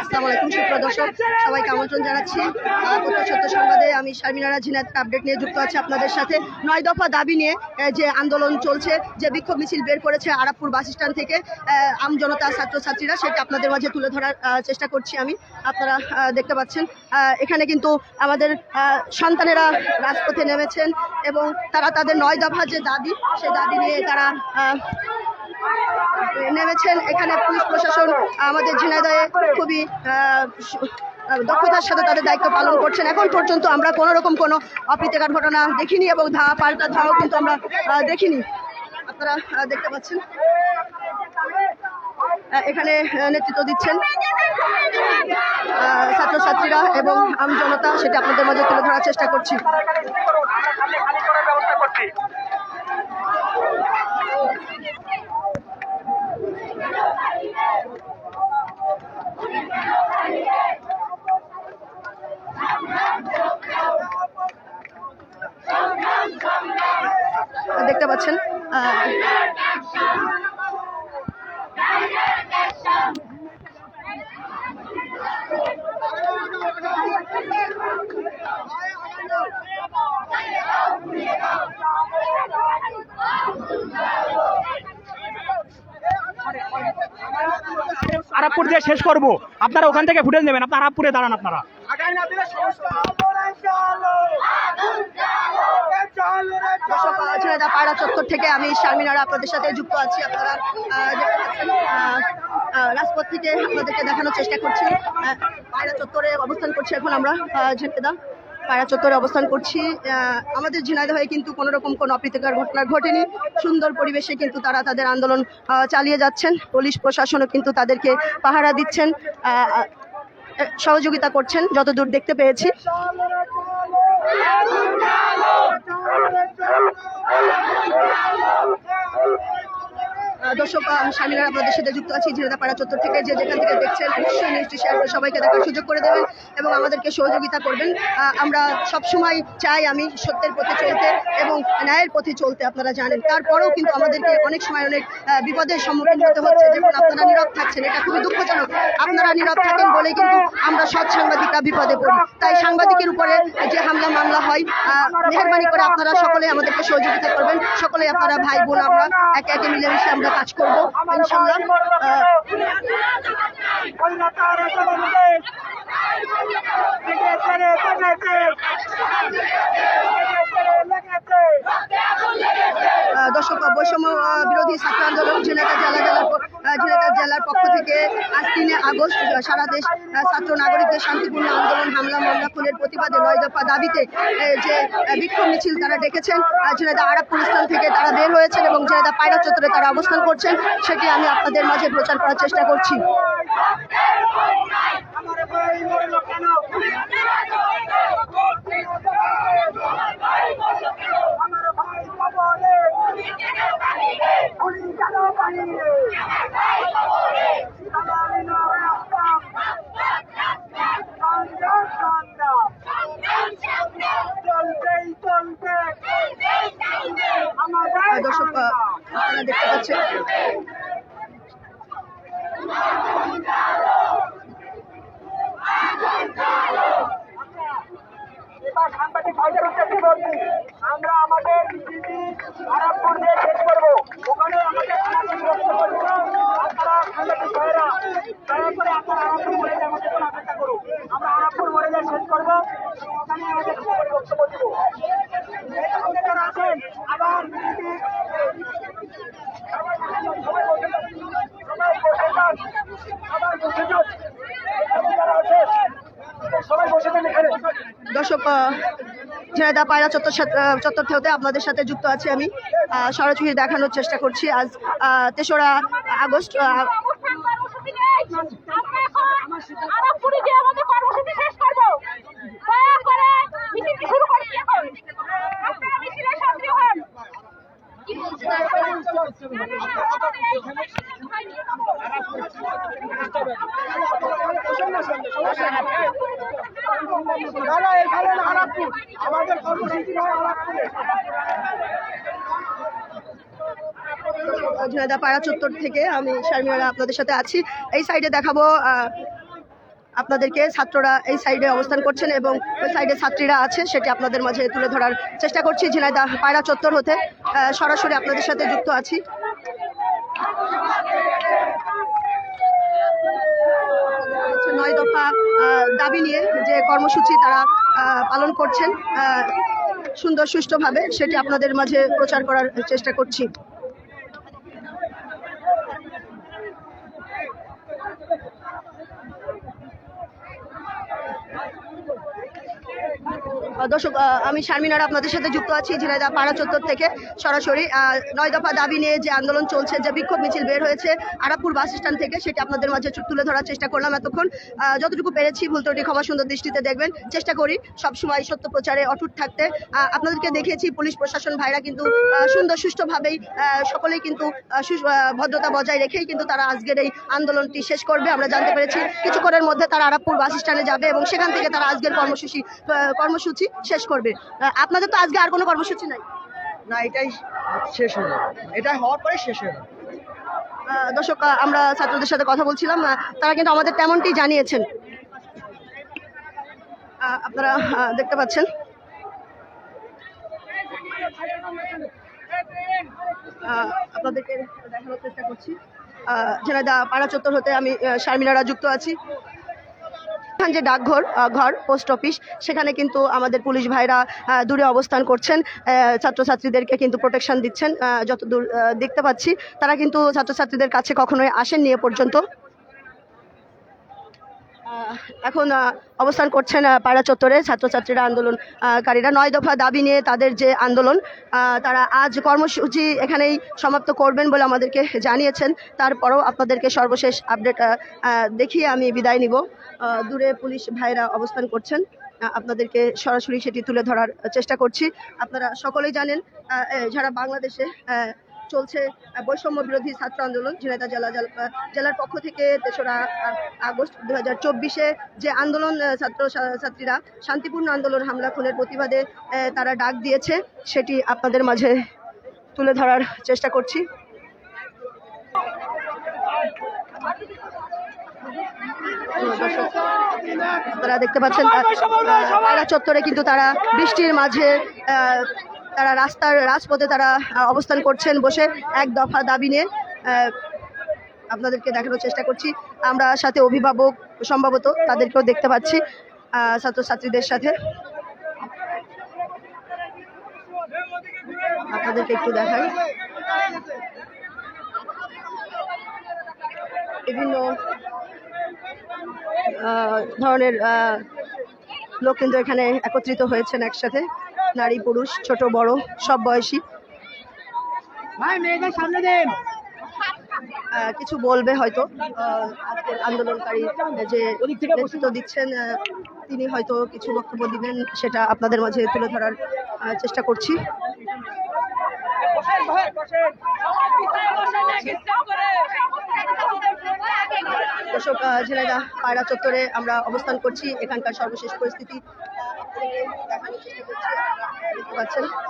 আসসালামু আলাইকুম সুপ্রিয় দর্শক। সবাইকে আমন্ত্রণ জানাচ্ছি সত্য সংবাদে। আমি শারমিনারা জিনাত আপডেট নিয়ে যুক্ত আছি আপনাদের সাথে। নয় দফা দাবি নিয়ে যে আন্দোলন চলছে যে বিক্ষোভ মিছিল বের করেছে আরাবপুর বাস স্ট্যান্ড থেকে আহ, আম জনতা ছাত্রছাত্রীরা সেটা আপনাদের মাঝে তুলে ধরার চেষ্টা করছি আমি। আপনারা দেখতে পাচ্ছেন এখানে কিন্তু আমাদের সন্তানেরা রাজপথে নেমেছেন এবং তারা তাদের নয় দফা যে দাবি সে দাবি নিয়ে তারা নেমেছেন। এখানে পুলিশ প্রশাসন, আমাদের ঝিনাইদহে খুবই দক্ষতার সাথে তাদের দায়িত্ব পালন করছেন। এখন পর্যন্ত আমরা কোনো রকম কোনো অপ্রীতিকর ঘটনা দেখিনি এবং ধাওয়া পাল্টা ধাওয়াও কিন্তু আমরা দেখিনি। আপনারা দেখতে পাচ্ছেন। এখানে নেতৃত্ব দিচ্ছেন ছাত্রছাত্রীরা এবং আম জনতা, সেটা আপনাদের মাঝে তুলে ধরার চেষ্টা করছি। দেখতে পাচ্ছেন। আহ, আরাবপুর দিয়ে শেষ করব। আপনারা ওখান থেকে ফুটেজ নেবেন। আপনারা আরাবপুরে দাঁড়ান আপনারা। ঝিনাইদহ পায়রা চত্বর থেকে আমি শারমিনারা আপনাদের সাথে যুক্ত আছি। আপনারা রাজপথ থেকে আপনাদেরকে দেখানোর চেষ্টা করছি। পায়রা চত্বরে অবস্থান করছি এখন আমরা ঝিনাইদহ পায়রা চত্বরে অবস্থান করছি। আমাদের ঝিনাইদহে কিন্তু কোনো রকম কোনো অপ্রীতিকর ঘটনা ঘটেনি। সুন্দর পরিবেশে কিন্তু তারা তাদের আন্দোলন চালিয়ে যাচ্ছেন। পুলিশ প্রশাসনও কিন্তু তাদেরকে পাহারা দিচ্ছেন। সহযোগিতা করছেন, যতদূর দেখতে পেয়েছি। আহ, দর্শক আহ, আমি শামিনার আপনাদের সাথে যুক্ত আছি ঝিনাইদহ চত্বর থেকে। যে যেখান থেকে দেখছেন, অবশ্যই নিউজটি শেয়ার করে সবাইকে দেখার সুযোগ করে দেবেন এবং আমাদেরকে সহযোগিতা করবেন। আমরা সব সময় চাই আমি সত্যের পথে চলতে এবং ন্যায়ের পথে চলতে, আপনারা জানেন। তারপরেও কিন্তু আমাদেরকে অনেক সময় অনেক বিপদের সম্মুখীন হতে হচ্ছে। যেমন আপনারা নীরব থাকছেন, এটা খুবই দুঃখজনক। আপনারা নীরব থাকেন বলেই কিন্তু আমরা সৎ সাংবাদিকরা বিপদে পড়ি। তাই সাংবাদিকের উপরে যে হামলা, মামলা হয় মেহরবানি করে আপনারা সকলে আমাদেরকে সহযোগিতা করবেন। সকলে আপনারা ভাই, বোন, আমরা একে একে মিলেমিশে আমরা কাজ করব ইনশাআল্লাহ দর্শক বৈষম্য বিরোধী ছাত্র আন্দোলন জেলাটা জেলা জেলার ঝিনাইদহ জেলার পক্ষ থেকে আজ তিনে আগস্ট সারা দেশ ছাত্র নাগরিকদের শান্তিপূর্ণ আন্দোলন, হামলা মামলা খুনের প্রতিবাদে নয় দফা দাবিতে যে বিক্ষোভ মিছিল তারা ডেকেছেন। ঝিনাইদহ আরাবপুর স্থান থেকে তারা বের হয়েছেন এবং ঝিনাইদহ পায়রা চত্বরে তারা অবস্থান করছেন। সেটি আমি আপনাদের মাঝে প্রচার করার চেষ্টা করছি আহ, দর্শক আহ, আপনারা দেখতে পাচ্ছেন এবার সাংবাদিক ভাইদের উদ্দেশ্যে বলছি আমরা আমাদের নীতি আরামপুর দিয়ে শেষ করব ওখানে আমাদের সাংবাদিক বক্তব্য ছিল। আপনারা সাংবাদিক ভাইয়েরা দয়া করে আপনারা আরামপুর মরে যায় আমাদের জন্য অপেক্ষা করুন আমরা আরামপুর মরে যায় শেষ করব এবং ওখানে আমাদের সাংবাদিক বক্তব্য দিব এখানে যারা আছেন আবার নীতি সবাই বসে যান। সবাই বসে যান সবাই বসে যান এখানে যারা আছেন সবাই বসে যান এখানে দর্শক আহ, ঝিনাইদহ পায়রা চত্বর চত্বর থেকে আপনাদের সাথে যুক্ত আছি আমি সরাসরি দেখানোর চেষ্টা করছি আজ তেসরা আগস্ট আহ, অবস্থান কর্মসূচি নেই আমরা এখন আরামপুরে গিয়ে আমাদের কর্মসূচি শেষ করব দয়া করে মিছিলটি শুরু করছি এখন আপনারা মিছিলে সক্রিয় হন দাদা এখানে না আরামপুর আমাদের কর্মসূচি হয় আরামপুরে পায়রা চত্বর থেকে আমি শারমিনা আপনাদের সাথে আছি। এই সাইডে দেখাবো আপনাদেরকে ছাত্ররা এই সাইডে অবস্থান করছেন এবং ওই সাইডে ছাত্রীরা আছে, সেটি আপনাদের মাঝে তুলে ধরার চেষ্টা করছি ঝিনাইদা পায়রা চত্বর হতে। সরাসরি আপনাদের সাথে যুক্ত আছি। নয় দফা দাবি নিয়ে যে কর্মসূচি তারা পালন করছেন সুন্দর সুষ্ঠুভাবে, সেটি আপনাদের মাঝে প্রচার করার চেষ্টা করছি। দর্শক আমি শারমিনার আপনাদের সাথে যুক্ত আছি ঝিনাইদা পাড়া চত্বর থেকে সরাসরি। নয় দফা দাবি নিয়ে যে আন্দোলন চলছে, যে বিক্ষোভ মিছিল বের হয়েছে আরাপুর বাস স্ট্যান্ড থেকে, সেটি আপনাদের মাঝে তুলে ধরার চেষ্টা করলাম এতক্ষণ। যতটুকু পেরেছি ভুল ত্রুটি ক্ষমা সুন্দর দৃষ্টিতে দেখবেন। চেষ্টা করি সবসময় সত্য প্রচারে অটুট থাকতে। আপনাদেরকে দেখেছি পুলিশ, প্রশাসন ভাইরা কিন্তু সুন্দর সুষ্ঠুভাবেই সকলেই কিন্তু ভদ্রতা বজায় রেখেই কিন্তু তারা আজকের এই আন্দোলনটি শেষ করবে। আমরা জানতে পেরেছি কিছুক্ষণের মধ্যে তারা আরাপুর বাস স্ট্যান্ডে যাবে এবং সেখান থেকে তারা আজকের কর্মসূচি কর্মসূচি শেষ করবে। আপনাদের তো আজকে আর কোনো কর্মসূচি নাই। না এটাই শেষ হয়ে যাবে। এটা হওয়ার পরে শেষ হয়ে যাবে। দর্শক আমরা ছাত্রদের সাথে কথা বলছিলাম। তারা কিন্তু আমাদের তেমনটি জানিয়েছেন। আপনারা দেখতে পাচ্ছেন। আপনাদেরকে দেখানোর চেষ্টা করছি। আহ, পাড়া চত্বর হতে আমি আহ, শারমিনারা যুক্ত আছি। এখান যে ডাকঘর ঘর পোস্ট অফিস সেখানে কিন্তু আমাদের পুলিশ ভাইরা দূরে অবস্থান করছেন। ছাত্রছাত্রীদেরকে কিন্তু প্রোটেকশন দিচ্ছেন। যতদূর দেখতে পাচ্ছি, তারা কিন্তু ছাত্রছাত্রীদের কাছে কখনোই আসেননি এ পর্যন্ত। এখন অবস্থান করছেন পাড়া চত্বরে ছাত্রছাত্রীরা, আন্দোলনকারীরা। নয় দফা দাবি নিয়ে তাদের যে আন্দোলন তারা আজ কর্মসূচি এখানেই সমাপ্ত করবেন বলে আমাদেরকে জানিয়েছেন। তারপরও আপনাদেরকে সর্বশেষ আপডেট দেখিয়ে আমি বিদায় নিব। দূরে পুলিশ ভাইরা অবস্থান করছেন। আপনাদেরকে সরাসরি সেটি তুলে ধরার চেষ্টা করছি। আপনারা সকলেই জানেন যারা বাংলাদেশে চলছে বৈষম্য বিরোধী ছাত্র আন্দোলন, ঝিনাইদহ জেলা জেলার পক্ষ থেকে তেসরা আগস্ট দু হাজার চব্বিশে যে আন্দোলন ছাত্র ছাত্রীরা শান্তিপূর্ণ আন্দোলন হামলা, খুনের প্রতিবাদে তারা ডাক দিয়েছে, সেটি আপনাদের মাঝে তুলে ধরার চেষ্টা করছি। আপনারা দেখতে পাচ্ছেন আহ, চত্বরে কিন্তু তারা বৃষ্টির মাঝে তারা রাস্তার রাজপথে তারা অবস্থান করছেন বসে এক দফা দাবি নিয়ে। আপনাদেরকে দেখানোর চেষ্টা করছি। আমরা সাথে অভিভাবক সম্ভবত তাদেরকেও দেখতে পাচ্ছি ছাত্রছাত্রীদের সাথে। আপনাদেরকে একটু দেখাই। বিভিন্ন ধরনের লোক কিন্তু এখানে একত্রিত হয়েছেন একসাথে। নারী পুরুষ ছোট বড় সব বয়সী। কিছু বলবে হয়তো। আজকের আন্দোলনকারী যে নেতৃত্ব দিচ্ছেন তিনি হয়তো কিছু বক্তব্য দিবেন সেটা আপনাদের মাঝে তুলে ধরার চেষ্টা করছি। দর্শক আহ, পায়রা চত্বরে আমরা অবস্থান করছি। এখানকার সর্বশেষ পরিস্থিতি দেখানোর চেষ্টা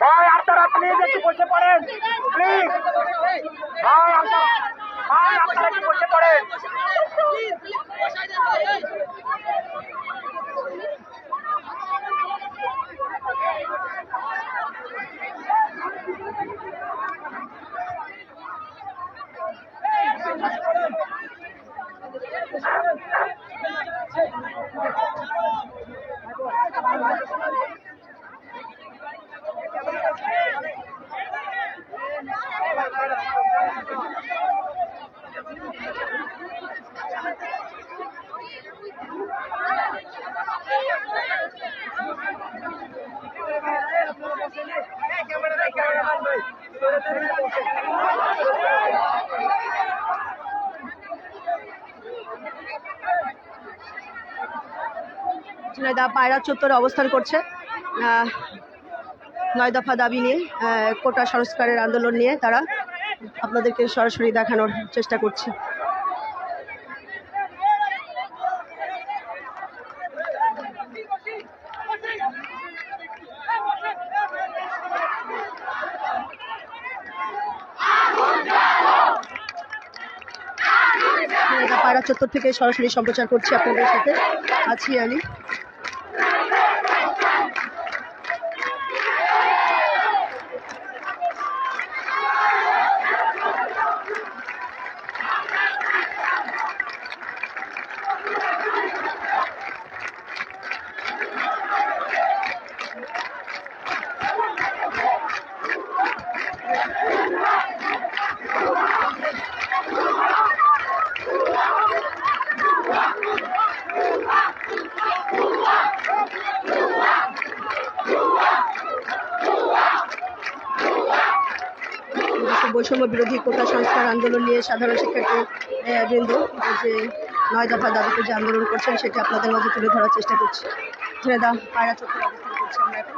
ভাই আপনারা প্লিজ একটু বসে পড়েন প্লিজ ভাই আপনারা ভাই আপনারা একটু নয়দা পায়রা চত্বরে অবস্থান করছে। নয় দফা দাবি নিয়ে কোটা সংস্কারের আন্দোলন নিয়ে তারা আপনাদেরকে সরাসরি দেখানোর চেষ্টা করছে। পায়রা চত্বর থেকে সরাসরি সম্প্রচার করছি আপনাদের সাথে। আছি আমি। বৈষম্য বিরোধী কোটা সংস্কার আন্দোলন নিয়ে সাধারণ শিক্ষার্থী বৃন্দ, যে নয় দফা দাবিতে যে আন্দোলন করছেন সেটি আপনাদের মাঝে তুলে ধরার চেষ্টা করছি। ঝিনাইদা পায়রা চত্বরে অবস্থান করছি আমরা এখন।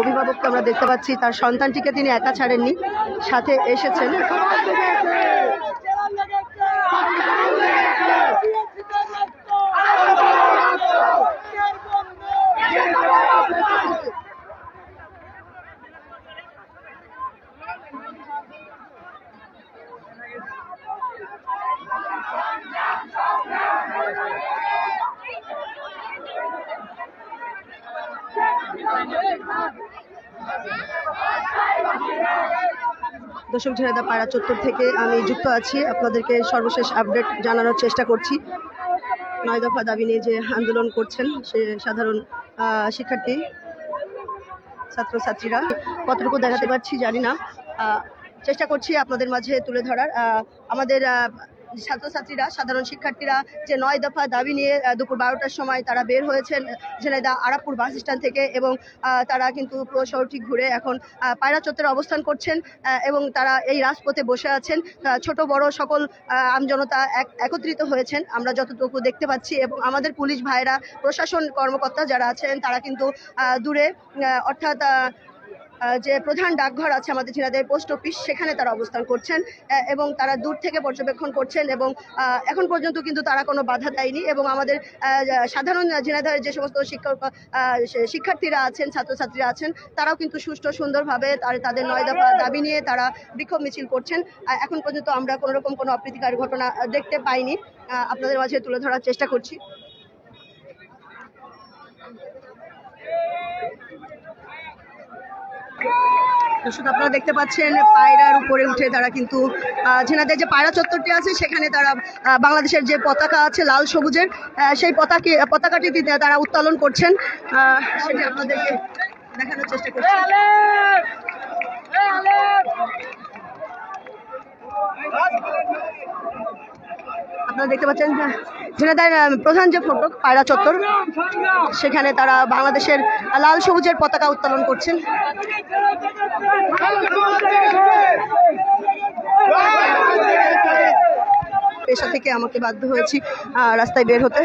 অভিভাবককে আমরা দেখতে পাচ্ছি, তার সন্তানটিকে তিনি একা ছাড়েননি, সাথে এসেছেন। দর্শক ঝিনাইদা পাড়া চত্বর থেকে আমি যুক্ত আছি। আপনাদেরকে সর্বশেষ আপডেট জানানোর চেষ্টা করছি। নয় দফা দাবি নিয়ে যে আন্দোলন করছেন সে সাধারণ শিক্ষার্থী, ছাত্রছাত্রীরা, কতটুকু দেখাতে পারছি জানি না। চেষ্টা করছি আপনাদের মাঝে তুলে ধরার। আমাদের ছাত্রছাত্রীরা, সাধারণ শিক্ষার্থীরা যে নয় দফা দাবি নিয়ে দুপুর বারোটার সময় তারা বের হয়েছেন ঝিনাইদা আরাপুর বাস স্ট্যান্ড থেকে এবং তারা কিন্তু পুরো শহরটি ঘুরে এখন পায়রা চত্বরে অবস্থান করছেন এবং তারা এই রাজপথে বসে আছেন। ছোট, বড় সকল আমজনতা এক- একত্রিত হয়েছেন। আমরা যতটুকু দেখতে পাচ্ছি এবং আমাদের পুলিশ ভাইরা, প্রশাসন কর্মকর্তা যারা আছেন, তারা কিন্তু দূরে অর্থাৎ যে প্রধান ডাকঘর আছে আমাদের ঝিনাইদের পোস্ট অফিস, সেখানে তারা অবস্থান করছেন এবং তারা দূর থেকে পর্যবেক্ষণ করছেন এবং এখন পর্যন্ত কিন্তু তারা কোনো বাধা দেয়নি এবং আমাদের সাধারণ ঝিনাইদারের যে সমস্ত শিক্ষক শিক্ষার্থীরা আছেন, ছাত্রছাত্রীরা আছেন, তারাও কিন্তু সুষ্ঠু সুন্দরভাবে তাদের নয় দফা দাবি নিয়ে তারা বিক্ষোভ মিছিল করছেন। এখন পর্যন্ত আমরা কোনোরকম কোনো অপ্রীতিকর ঘটনা দেখতে পাইনি। আপনাদের মাঝে তুলে ধরার চেষ্টা করছি। দর্শক আপনারা দেখতে পাচ্ছেন পায়রার উপরে উঠে তারা কিন্তু আহ, ঝিনাইদের যে পায়রা চত্বরটি আছে সেখানে তারা বাংলাদেশের যে পতাকা আছে লাল সবুজের সেই পতাকে পতাকাটি তারা উত্তোলন করছেন। আপনাদেরকে চেষ্টা আপনারা দেখতে পাচ্ছেন যে ঝিনাইদের প্রধান যে ফটক, পায়রা চত্বর, সেখানে তারা বাংলাদেশের লাল সবুজের পতাকা উত্তোলন করছেন। পেশা থেকে আমাকে বাধ্য হয়েছি রাস্তায় বের হতে।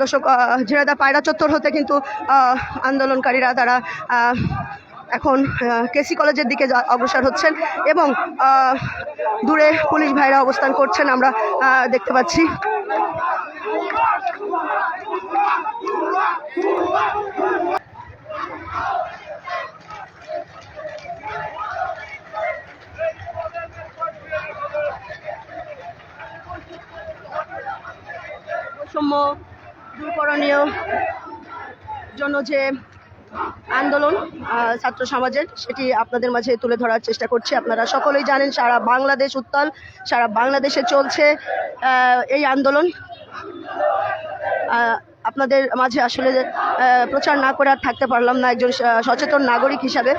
দর্শক ঝিনাইদহ পায়রা চত্বর হতে কিন্তু আন্দোলনকারীরা তারা এখন কেসি কলেজের দিকে অগ্রসর হচ্ছেন এবং দূরে পুলিশ ভাইরা অবস্থান করছেন। আমরা দেখতে পাচ্ছি। বৈষম্য দূরকরণীয় জন্য যে আন্দোলন ছাত্র সমাজের, সেটি আপনাদের মাঝে তুলে ধরার চেষ্টা করছি। আপনারা সকলেই জানেন সারা বাংলাদেশ উত্তাল, সারা বাংলাদেশে চলছে এই আন্দোলন। আপনাদের মাঝে আসলে প্রচার না করে আর থাকতে পারলাম না একজন সচেতন নাগরিক হিসাবে।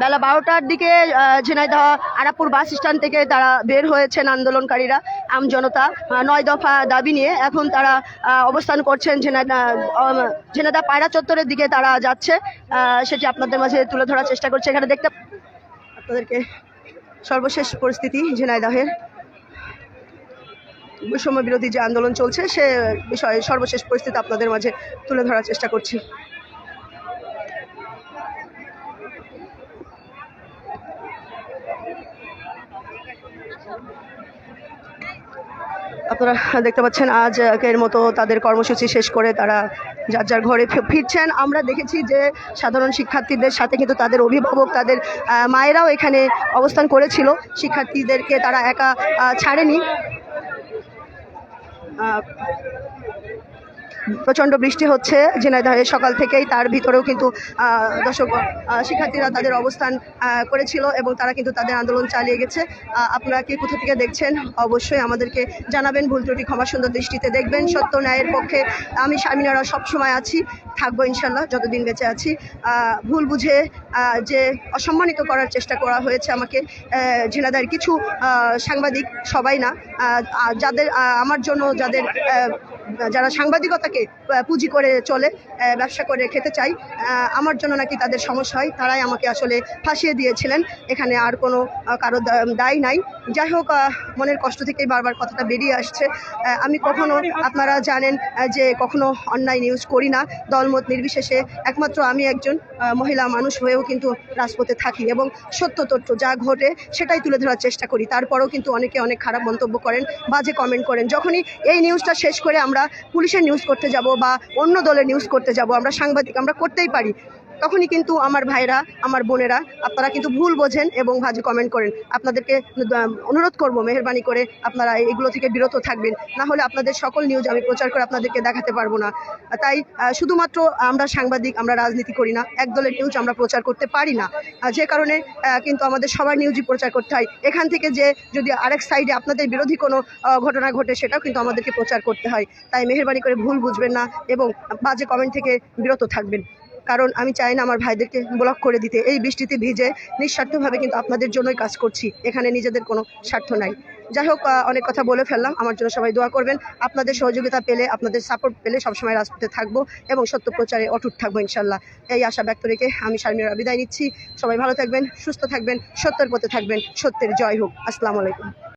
বেলা বারোটার দিকে ঝিনাইদহ আরাপুর বাস স্ট্যান্ড থেকে তারা বের হয়েছেন আন্দোলনকারীরা আম জনতা। নয় দফা দাবি নিয়ে এখন তারা অবস্থান করছেন ঝিনাইদহ আহ, ঝিনাইদহ পায়রা চত্বরের দিকে তারা যাচ্ছে। সেটি আপনাদের মাঝে তুলে ধরার চেষ্টা করছে। এখানে দেখতে আপনাদেরকে সর্বশেষ পরিস্থিতি ঝিনাইদহের। বৈষম্য বিরোধী যে আন্দোলন চলছে সে বিষয়ে সর্বশেষ পরিস্থিতি আপনাদের মাঝে তুলে ধরার চেষ্টা করছি। আপনারা দেখতে পাচ্ছেন আজ এর মতো তাদের কর্মসূচি শেষ করে তারা যার যার ঘরে ফিরছেন। আমরা দেখেছি যে সাধারণ শিক্ষার্থীদের সাথে কিন্তু তাদের অভিভাবক, তাদের মায়েরাও এখানে অবস্থান করেছিল। শিক্ষার্থীদেরকে তারা একা ছাড়েনি। প্রচণ্ড বৃষ্টি হচ্ছে ঝিনাইদহে সকাল থেকেই তার ভিতরেও কিন্তু দর্শক শিক্ষার্থীরা তাদের অবস্থান করেছিল এবং তারা কিন্তু তাদের আন্দোলন চালিয়ে গেছে। আপনারা কে কোথা থেকে দেখছেন অবশ্যই আমাদেরকে জানাবেন। ভুল ত্রুটি ক্ষমা সুন্দর দৃষ্টিতে দেখবেন। সত্য ন্যায়ের পক্ষে আমি স্বামীনারা সবসময় আছি থাকব ইনশাল্লাহ যতদিন বেঁচে আছি। ভুল বুঝে যে অসম্মানিত করার চেষ্টা করা হয়েছে আমাকে আহ, ঝিনাইদহের কিছু সাংবাদিক সবাই না যাদের আমার জন্য যাদের যারা সাংবাদিকতাকে পুঁজি করে চলে ব্যবসা করে খেতে চাই আমার জন্য নাকি তাদের সমস্যা হয়। তারাই আমাকে আসলে ফাঁসিয়ে দিয়েছিলেন। এখানে আর কোনো কারও দায় নাই। যাই হোক মনের কষ্ট থেকেই বারবার কথাটা বেরিয়ে আসছে। আমি কখনো, আপনারা জানেন যে কখনো অন্যায় নিউজ করি না। দলমত নির্বিশেষে একমাত্র আমি একজন মহিলা মানুষ হয়েও কিন্তু রাজপথে থাকি এবং সত্য তথ্য যা ঘটে সেটাই তুলে ধরার চেষ্টা করি। তারপরেও কিন্তু অনেকে অনেক খারাপ মন্তব্য করেন, বাজে কমেন্ট করেন। যখনই এই নিউজটা শেষ করে আমরা পুলিশের নিউজ করতে যাব বা অন্য দলের নিউজ করতে যাব, আমরা সাংবাদিক, আমরা করতেই পারি। তখনই কিন্তু আমার ভাইরা, আমার বোনেরা, আপনারা কিন্তু ভুল বোঝেন এবং বাজে কমেন্ট করেন। আপনাদেরকে অনুরোধ করব, মেহরবানি করে আপনারা এগুলো থেকে বিরত থাকবেন। না হলে আপনাদের সকল নিউজ আমি প্রচার করে আপনাদেরকে দেখাতে পারব না। তাই শুধুমাত্র আমরা সাংবাদিক, আমরা রাজনীতি করি না, এক দলের নিউজ আমরা প্রচার করতে পারি না। যে কারণে কিন্তু আমাদের সবার নিউজই প্রচার করতে হয়। এখান থেকে যে যদি আরেক সাইডে আপনাদের বিরোধী কোনো ঘটনা ঘটে, সেটাও কিন্তু আমাদেরকে প্রচার করতে হয়। তাই মেহরবানি করে ভুল বুঝবেন না এবং বাজে কমেন্ট থেকে বিরত থাকবেন। কারণ আমি চাই না আমার ভাইদেরকে ব্লক করে দিতে। এই বৃষ্টিতে ভিজে নিঃস্বার্থভাবে কিন্তু আপনাদের জন্যই কাজ করছি। এখানে নিজেদের কোনো স্বার্থ নাই। যাই হোক অনেক কথা বলে ফেললাম। আমার জন্য সবাই দোয়া করবেন। আপনাদের সহযোগিতা পেলে, আপনাদের সাপোর্ট পেলে সবসময় রাজপথে থাকব এবং সত্য প্রচারে অটুট থাকব ইনশাল্লাহ। এই আশা ব্যক্ত রেখে আমি শারমিরা বিদায় নিচ্ছি। সবাই ভালো থাকবেন, সুস্থ থাকবেন, সত্যের পথে থাকবেন। সত্যের জয় হোক। আসসালামু আলাইকুম।